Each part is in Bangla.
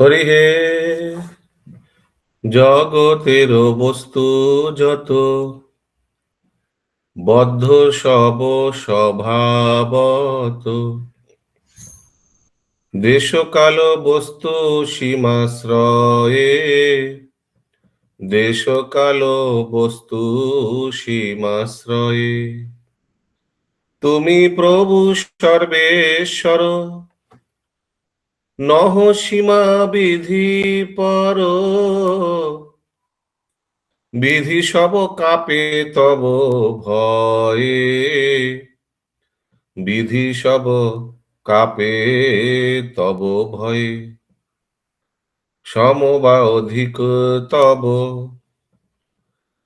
হরি হে। জগতের বস্তু যত, বদ্ধ সব স্বভাবত। দেশকাল বস্তু সীমাশ্রয়ে, দেশকাল বস্তু সীমাশ্রয়ে। তুমি প্রভু সর্বেশ্বর নহ সীমা বিধি পর। বিধি সব কাপে তব ভয়ে। বিধি সব কাপে তব ভয়ে। সম বা অধিক তব।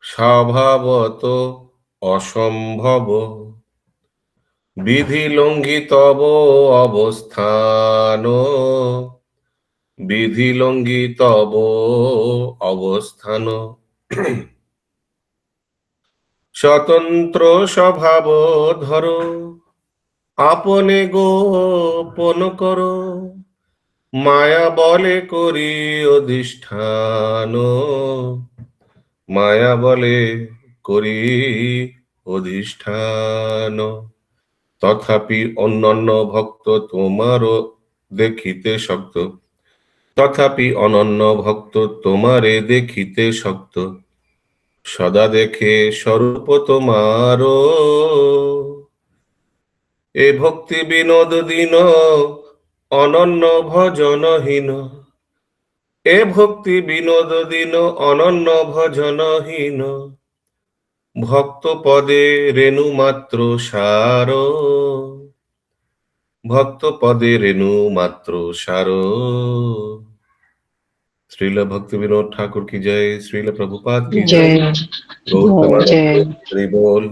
স্বভাবত অসম্ভব। বিধি লঙ্ঘি তব অবস্থান। বিধি লঙ্ঘি তব অবস্থান। স্বতন্ত্র স্বভাব ধর, আপনে গোপন কর, মায়া বলে করি অধিষ্ঠান। মায়া বলে করি অধিষ্ঠান। তথাপি অন্যান্য ভক্ত তোমারও দেখিতে শক্ত। তথাপি অনন্য ভক্ত তোমারে দেখিতে শক্ত। সদা দেখে স্বরূপ তোমারও। এ ভক্তি বিনোদ দিন, অনন্য ভজনহীন। এ ভক্তি বিনোদ দিন, অনন্য ভজনহীন। ভক্ত পদে রেণু মাত্র সার ভক্ত পদে রেণু মাত্র সার শ্রীল ভক্ত বিনোদ ঠাকুর কি জয় শ্রীল প্রভুপাত কি জয় শ্রী বল